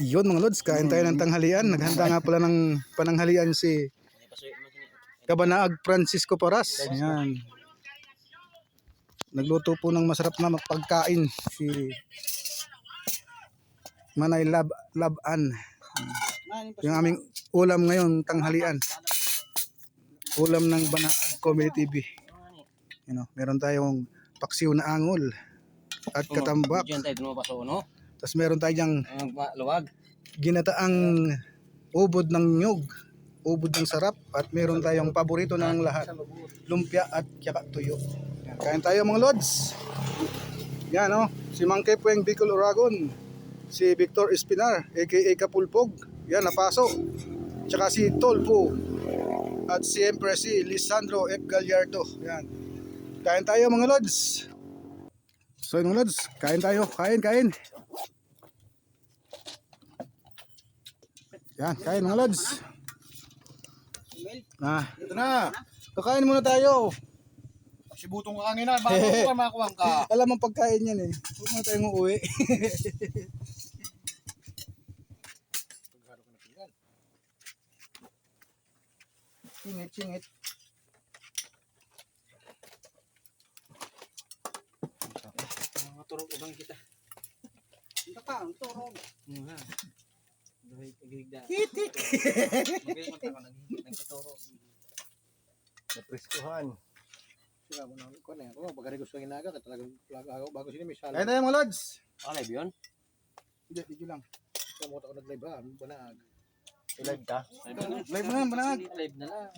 Yun mga lods, kain tayo ng tanghalian. Naghanda nga pala ng pananghalian si Kabanaag Francisco Paras. Ayan. Nagluto po ng masarap na pagkain si Manay Lab Laban. Yung aming ulam ngayon, tanghalian. Ulam ng Banaag Comedy TV. You know, meron tayong paksiw na angol at katambak. Diyan tayo dumapaso, no? Tapos meron tayong Ang luwag. ginataang ubod ng nyug, ubod ng sarap at meron tayong paborito ng lahat, lumpia at tsaka tuyo. Yan, kain tayo mga lods. Yan oh, si Mang Kepueng Bicol Oragon, si Victor Espinar aka Kapulpog, yan napaso. Tsaka si Tolpo at siyempre si Lisandro F. Gallardo. Yan. Kain tayo mga lods. So yun, mga lods, kain tayo, kain, kain. Yan, kain mga lods. Ah, Ito na. kakain muna tayo. Si Butong kakanginan. Bago ko makuwang ka. Alam ang pagkain yan eh. Huwag muna tayong uuwi. singit, singit. Mga turog ubang kita. Ito ka, ang turong. Nga. Dahay kagigda. Nag nagtuturo. Napreskuhan. Sila mo na ko na ako. Pagkari gusto ng inaga, talagang bago bago sila may sala. Kain tayo mga lods. Ah, live yun? Hindi, video lang. Kamot ako nag-live ha, banag. Live ka? Live na. Banag. Live na lang.